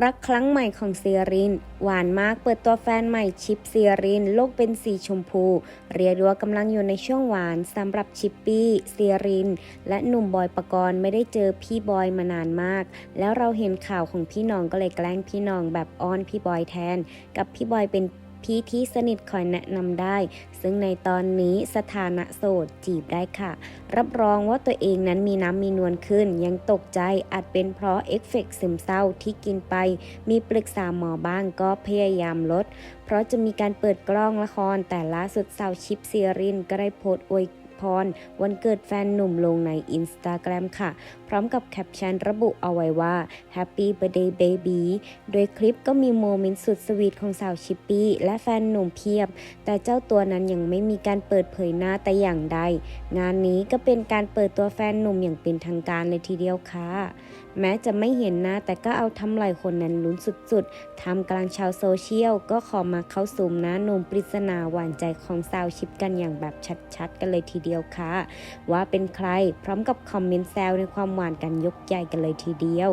รักครั้งใหม่ของเซียริน หวานมากเปิดตัวแฟนใหม่ชิปเซียริน โลกเป็นสีชมพู เรียกได้ว่ากำลังอยู่ในช่วงหวานสำหรับชิปปี้เซียริน และหนุ่มบอยปกรณ์ไม่ได้เจอพี่บอยมานานมาก แล้วเราเห็นข่าวของพี่น้องก็เลยแกล้งพี่น้องแบบอ้อนพี่บอยแทน กับพี่บอยเป็น พี่ที่สนิทคอยแนะนำได้ ซึ่งในตอนนี้สถานะโสดจีบได้ค่ะ รับรองว่าตัวเองนั้นมีน้ำมีนวลขึ้น ยังตกใจอาจเป็นเพราะเอฟเฟกต์ซึมเศร้าที่กินไป มีปรึกษาหมอบ้างก็พยายามลด เพราะจะมีการเปิดกล้องละครแต่ล่าสุดสาวชิปเซีรินก็ได้โพสต์อวย พร วันเกิดแฟนหนุ่มลงในอินสตาแกรมค่ะ พร้อมกับแคปชั่นระบุเอาไว้ว่า Happy Birthday Baby โดยคลิปก็มีโมเมนต์สุดสวีทของสาวชิปปี้และแฟนหนุ่มเพียบ แต่เจ้าตัวนั้นยังไม่มีการเปิดเผยหน้าแต่อย่างใด งานนี้ก็เป็นการเปิดตัวแฟนหนุ่มอย่างเป็นทางการเลยทีเดียวค่ะ แม้จะไม่เห็นหน้าแต่ก็เอาทำลายคนนั้นลุ้นสุดๆทำกลางชาวโซเชียลก็ขอมาเข้าซูมหน้าหนุ่มปริศนาหวานใจของสาวชิปกันอย่างแบบชัดๆ กันเลยทีเดียวดียวค่ะ ว่าเป็นใครพร้อมกับคอมเมนต์แซวในความหวานกันยกใหญ่กันเลยทีเดียว